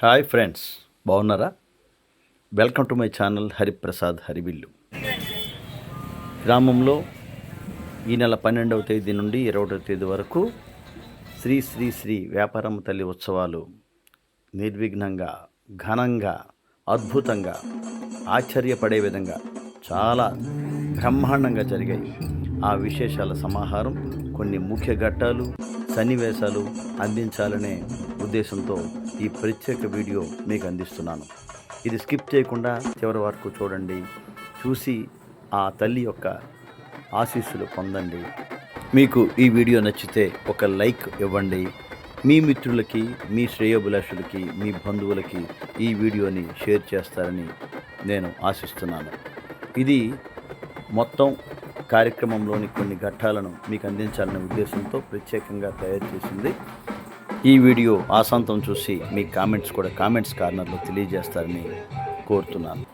Hi friends బాగున్నారా? Welcome to my channel Hariprasad Harivillu. గ్రామంలో ఈ నెల పన్నెండవ తేదీ నుండి ఇరవై తేదీ వరకు శ్రీ శ్రీ శ్రీ వ్యాపారమ్మ తల్లి ఉత్సవాలు నిర్విఘ్నంగా ఘనంగా అద్భుతంగా ఆశ్చర్యపడే విధంగా చాలా బ్రహ్మాండంగా జరిగాయి. ఆ విశేషాల సమాహారం కొన్ని ముఖ్య ఘట్టాలు సన్నివేశాలు అందించాలనే ఉద్దేశంతో ఈ ప్రత్యేక వీడియో మీకు అందిస్తున్నాను. ఇది స్కిప్ చేయకుండా చివరి వరకు చూడండి. చూసి ఆ తల్లి యొక్క ఆశీస్సులు పొందండి. మీకు ఈ వీడియో నచ్చితే ఒక లైక్ ఇవ్వండి. మీ మిత్రులకి మీ శ్రేయోభిలాషులకి మీ బంధువులకి ఈ వీడియోని షేర్ చేస్తారని నేను ఆశిస్తున్నాను. ఇది మొత్తం కార్యక్రమంలోని కొన్ని ఘట్టాలను మీకు అందించాలనే ఉద్దేశంతో ప్రత్యేకంగా తయారు చేసింది ఈ వీడియో ఆసాంతం చూసి మీ కామెంట్స్ కూడా కామెంట్స్ కార్నర్లో తెలియజేస్తారని కోరుతున్నాను.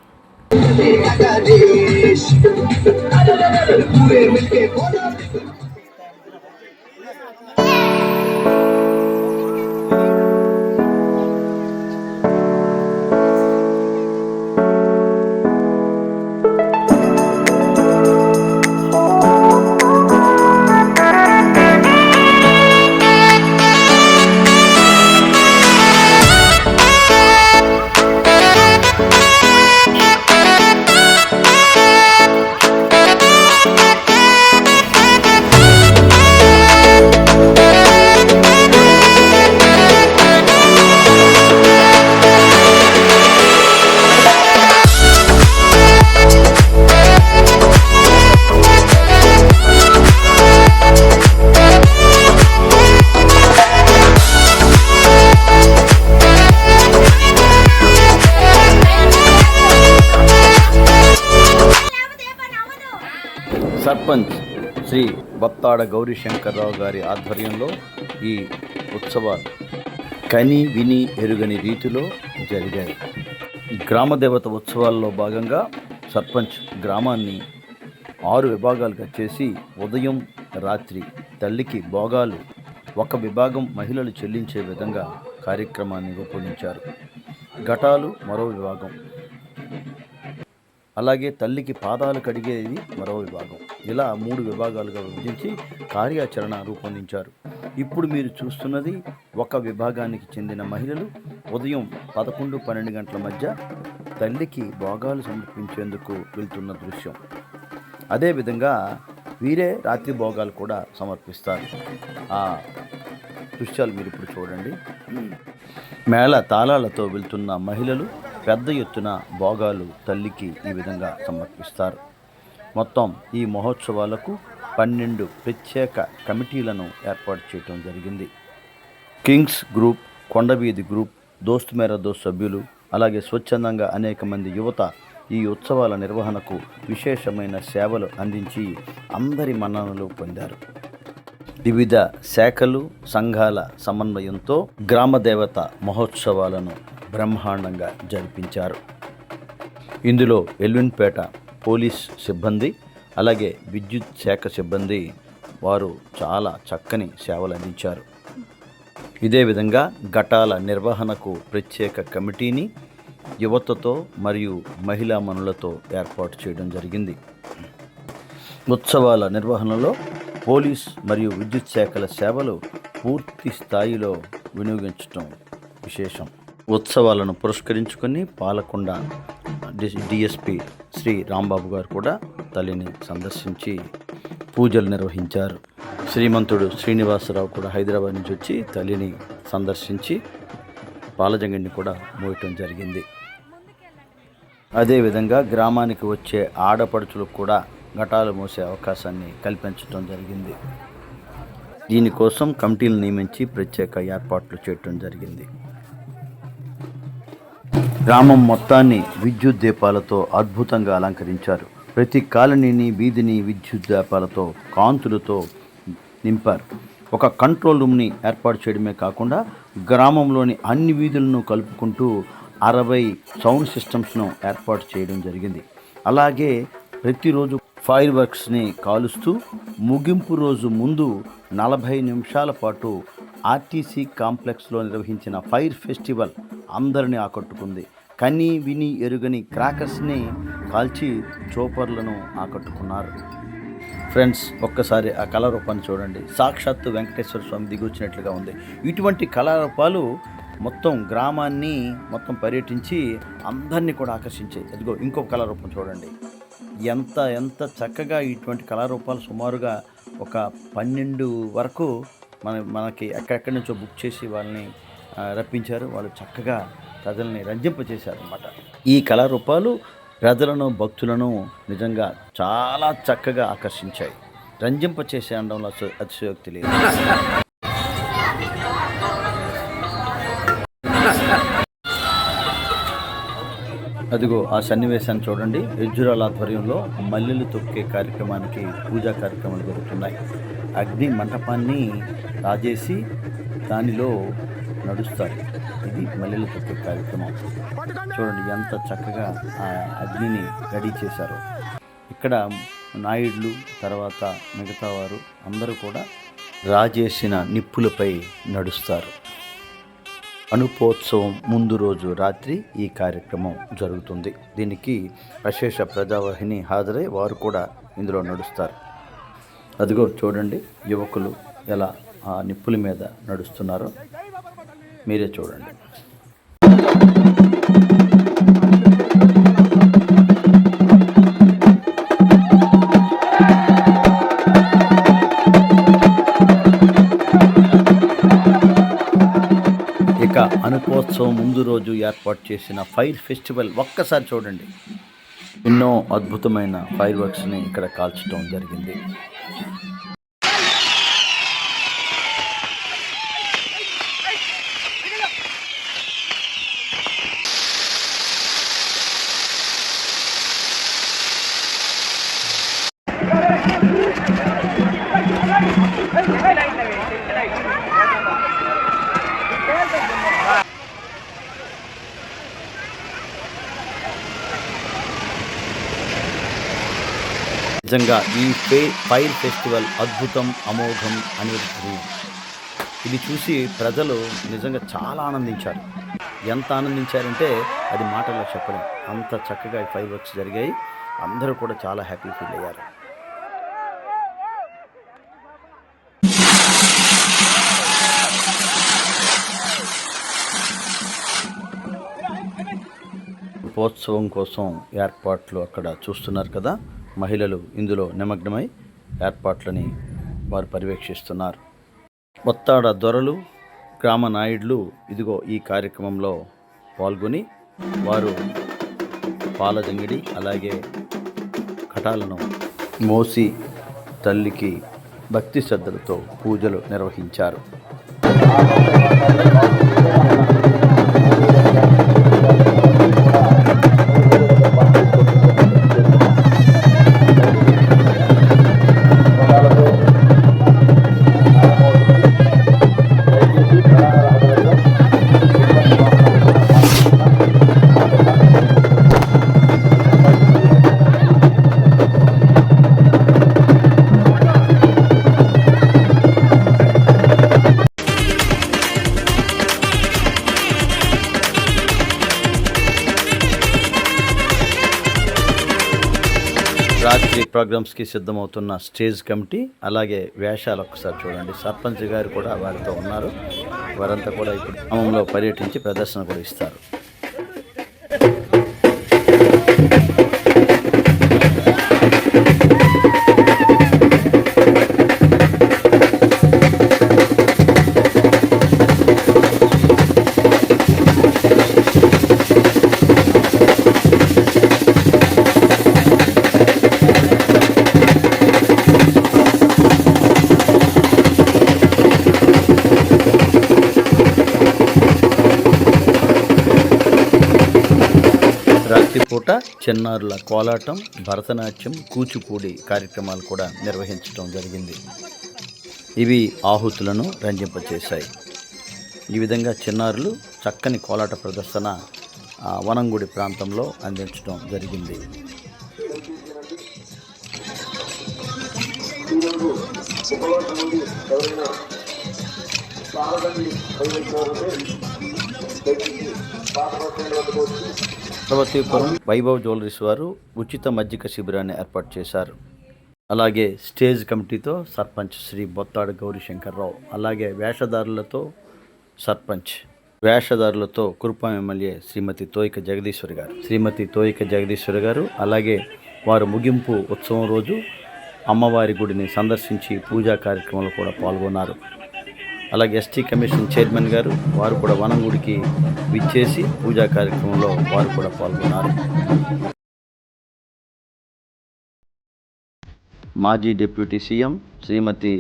శ్రీ బత్తాడ గౌరీ శంకర్రావు గారి ఆధ్వర్యంలో ఈ ఉత్సవాలు కని విని ఎరుగని రీతిలో జరిగాయి. గ్రామదేవత ఉత్సవాల్లో భాగంగా సర్పంచ్ గ్రామాన్ని ఆరు విభాగాలుగా చేసి ఉదయం రాత్రి తల్లికి భోగాలు ఒక విభాగం మహిళలు చెల్లించే విధంగా కార్యక్రమాన్ని రూపొందించారు. ఘటాలు మరో విభాగం. అలాగే తల్లికి పాదాలు కడిగేది మరో విభాగం. ఇలా మూడు విభాగాలుగా విభజించి కార్యాచరణ రూపొందించారు. ఇప్పుడు మీరు చూస్తున్నది ఒక విభాగానికి చెందిన మహిళలు ఉదయం పదకొండు పన్నెండు గంటల మధ్య తల్లికి భోగాలు సమర్పించేందుకు వెళ్తున్న దృశ్యం. అదేవిధంగా వీరే రాత్రి భోగాలు కూడా సమర్పిస్తారు. ఆ దృశ్యాలు మీరు ఇప్పుడు చూడండి. మేళ తాళాలతో వెళ్తున్న మహిళలు పెద్ద ఎత్తున భోగాలు తల్లికి ఈ విధంగా సమర్పిస్తారు. మొత్తం ఈ మహోత్సవాలకు పన్నెండు ప్రత్యేక కమిటీలను ఏర్పాటు చేయడం జరిగింది. కింగ్స్ గ్రూప్ కొండవీధి గ్రూప్ దోస్త్ మేర దోస్త్ సభ్యులు అలాగే స్వచ్ఛందంగా అనేక మంది యువత ఈ ఉత్సవాల నిర్వహణకు విశేషమైన సేవలు అందించి అందరి మన్ననలు పొందారు. వివిధ శాఖలు సంఘాల సమన్వయంతో గ్రామదేవత మహోత్సవాలను బ్రహ్మాండంగా జరిపించారు. ఇందులో ఎల్విన్పేట పోలీస్ సిబ్బంది అలాగే విద్యుత్ శాఖ సిబ్బంది వారు చాలా చక్కని సేవలు అందించారు. ఇదే విధంగా ఘటాల నిర్వహణకు ప్రత్యేక కమిటీని యువతతో మరియు మహిళా మనులతో ఏర్పాటు చేయడం జరిగింది. ఉత్సవాల నిర్వహణలో పోలీస్ మరియు విద్యుత్ శాఖల సేవలు పూర్తి స్థాయిలో వినియోగించడం విశేషం. ఉత్సవాలను పురస్కరించుకొని పాలకొండ డిఎస్పి శ్రీ రాంబాబు గారు కూడా తల్లిని సందర్శించి పూజలు నిర్వహించారు. శ్రీమంతుడు శ్రీనివాసరావు కూడా హైదరాబాద్ నుంచి వచ్చి తల్లిని సందర్శించి పాలజంగిని కూడా మోయటం జరిగింది. అదేవిధంగా గ్రామానికి వచ్చే ఆడపడుచులకు కూడా ఘటాలు మోసే అవకాశాన్ని కల్పించడం జరిగింది. దీనికోసం కమిటీలు నియమించి ప్రత్యేక ఏర్పాట్లు చేయటం జరిగింది. గ్రామం మొత్తాన్ని విద్యుత్ దీపాలతో అద్భుతంగా అలంకరించారు. ప్రతి కాలనీని వీధిని విద్యుత్ దీపాలతో కాంతులతో నింపారు. ఒక కంట్రోల్ రూమ్ని ఏర్పాటు చేయడమే కాకుండా గ్రామంలోని అన్ని వీధులను కలుపుకుంటూ అరవై సౌండ్ సిస్టమ్స్ను ఏర్పాటు చేయడం జరిగింది. అలాగే ప్రతిరోజు ఫైర్ వర్క్స్ని కాలుస్తూ ముగింపు రోజు ముందు నలభై నిమిషాల పాటు ఆర్టీసీ కాంప్లెక్స్లో నిర్వహించిన ఫైర్ ఫెస్టివల్ అందరిని ఆకట్టుకుంది. కని విని ఎరుగని క్రాకర్స్ని కాల్చి చోపర్లను ఆకట్టుకున్నారు. ఫ్రెండ్స్ ఒక్కసారి ఆ కళారూపాన్ని చూడండి. సాక్షాత్తు వెంకటేశ్వర స్వామి దిగొచ్చినట్లుగా ఉంది. ఇటువంటి కళారూపాలు మొత్తం గ్రామాన్ని మొత్తం పర్యటించి అందరినీ కూడా ఆకర్షించాయి. అదిగో ఇంకొక కళారూపం చూడండి. ఎంత ఎంత చక్కగా ఇటువంటి కళారూపాలు సుమారుగా ఒక పన్నెండు వరకు మన మనకి ఎక్కడెక్కడి నుంచో బుక్ చేసి వాళ్ళని రప్పించారు. వాళ్ళు చక్కగా ప్రజల్ని రంజింపచేశారు అనమాట ఈ కళారూపాలు ప్రజలను భక్తులను నిజంగా చాలా చక్కగా ఆకర్షించాయి. రంజింపచేసే అనడంలో అతి- అతిశయోక్తి లేదు. అదిగో ఆ సన్నివేశాన్ని చూడండి. యజ్జురాల ఆధ్వర్యంలో మల్లెలు తొక్కే కార్యక్రమానికి పూజా కార్యక్రమాలు జరుగుతున్నాయి. అగ్ని మంటపాన్ని రాజేసి దానిలో నడుస్తారు ఇది మల్లెల తొక్కే కార్యక్రమం. చూడండి ఎంత చక్కగా ఆ అగ్నిని రెడీ చేశారో. ఇక్కడ నాయుడులు తర్వాత మిగతా వారు అందరూ కూడా రాజేసిన నిప్పులపై నడుస్తారు. అనుపోత్సవం ముందు రోజు రాత్రి ఈ కార్యక్రమం జరుగుతుంది. దీనికి అశేష ప్రజావాహిని హాజరై వారు కూడా ఇందులో నడుస్తారు. అదిగో చూడండి యువకులు ఎలా ఆ నిప్పుల మీద నడుస్తున్నారో. మీరే చూడండి. ఇక అనుకోత్సవం ముందు రోజు ఏర్పాటు చేసిన ఫైర్ ఫెస్టివల్ ఒక్కసారి చూడండి. ఎన్నో అద్భుతమైన ఫైర్ వర్క్స్ని ఇక్కడ కాల్చడం జరిగింది. నిజంగా ఈ ఫే ఫైర్ ఫెస్టివల్ అద్భుతం అమోఘం అనేది ఇది చూసి ప్రజలు నిజంగా చాలా ఆనందించారు. ఎంత ఆనందించారంటే అది మాటల్లో చెప్పడం అంత చక్కగా ఈ ఫైర్ వర్క్స్ జరిగాయి. అందరూ కూడా చాలా హ్యాపీ ఫీల్ అయ్యారు. దీపోత్సవం కోసం ఏర్పాట్లు అక్కడ చూస్తున్నారు కదా. మహిళలు ఇందులో నిమగ్నమై ఏర్పాట్లని వారు పర్యవేక్షిస్తున్నారు. ఒత్తాడ దొరలు గ్రామ నాయుడులు ఇదిగో ఈ కార్యక్రమంలో పాల్గొని వారు పాలజంగిడి అలాగే కటాలను మోసి తల్లికి భక్తి శ్రద్ధలతో పూజలు నిర్వహించారు. ప్రోగ్రామ్స్కి సిద్ధమవుతున్న స్టేజ్ కమిటీ అలాగే వేషాలు ఒకసారి చూడండి. సర్పంచ్ గారు కూడా వారితో ఉన్నారు. వారంతా కూడా ఇప్పుడు గ్రామంలో పర్యటించి ప్రదర్శన కూడా ఇస్తారు. చిన్నారుల కోలాటం భరతనాట్యం కూచిపూడి కార్యక్రమాలు కూడా నిర్వహించడం జరిగింది. ఇవి ఆహుతులను రంజింపచేశాయి. ఈ విధంగా చిన్నారులు చక్కని కోలాట ప్రదర్శన వనంగుడి ప్రాంతంలో అందించడం జరిగింది. పార్వతీపురం వైభవ్ జ్యువెలరీస్ వారు ఉచిత మజ్జిగ శిబిరాన్ని ఏర్పాటు చేశారు. అలాగే స్టేజ్ కమిటీతో సర్పంచ్ శ్రీ బొత్తాడు గౌరీశంకర్రావు అలాగే వేషధారులతో సర్పంచ్ వేషధారులతో కురుపాం ఎమ్మెల్యే శ్రీమతి తోయిక జగదీశ్వరి గారు. శ్రీమతి తోయిక జగదీశ్వరి గారు అలాగే వారు ముగింపు ఉత్సవం రోజు అమ్మవారి గుడిని సందర్శించి పూజా కార్యక్రమంలో కూడా పాల్గొన్నారు. అలాగే ఎస్టీ కమిషన్ చైర్మన్ గారు వారు కూడా వనం గుడికి విచ్చేసి పూజా కార్యక్రమంలో వారు కూడా పాల్గొన్నారు. మాజీ డిప్యూటీ సీఎం శ్రీమతి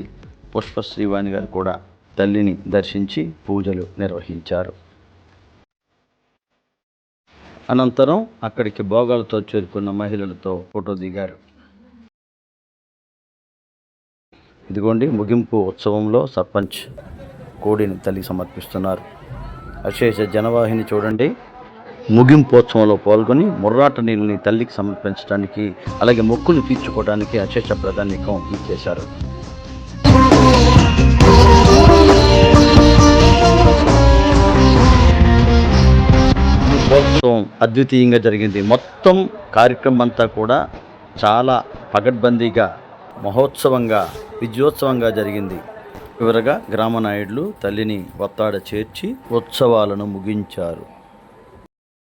పుష్ప శ్రీవాణి గారు కూడా తల్లిని దర్శించి పూజలు నిర్వహించారు. అనంతరం అక్కడికి భోగాలతో చేరుకున్న మహిళలతో ఫోటో దిగారు. ఇదిగోండి ముగింపు ఉత్సవంలో సర్పంచ్ కోడిని తల్లి సమర్పిస్తున్నారు. అశేష జనవాహిని చూడండి. ముగింపు ఉత్సవంలో పాల్గొని ముర్రాట నీళ్ళని తల్లికి సమర్పించడానికి అలాగే మొక్కులు తీర్చుకోవడానికి అశేష ప్రాధాన్యకం ఇచ్చేశారు. ఉత్సవం అద్వితీయంగా జరిగింది. మొత్తం కార్యక్రమం అంతా కూడా చాలా పగడ్బందీగా మహోత్సవంగా విజయోత్సవంగా జరిగింది. చివరగా గ్రామ నాయుడులు తల్లిని వత్తాడ చేర్చి ఉత్సవాలను ముగించారు.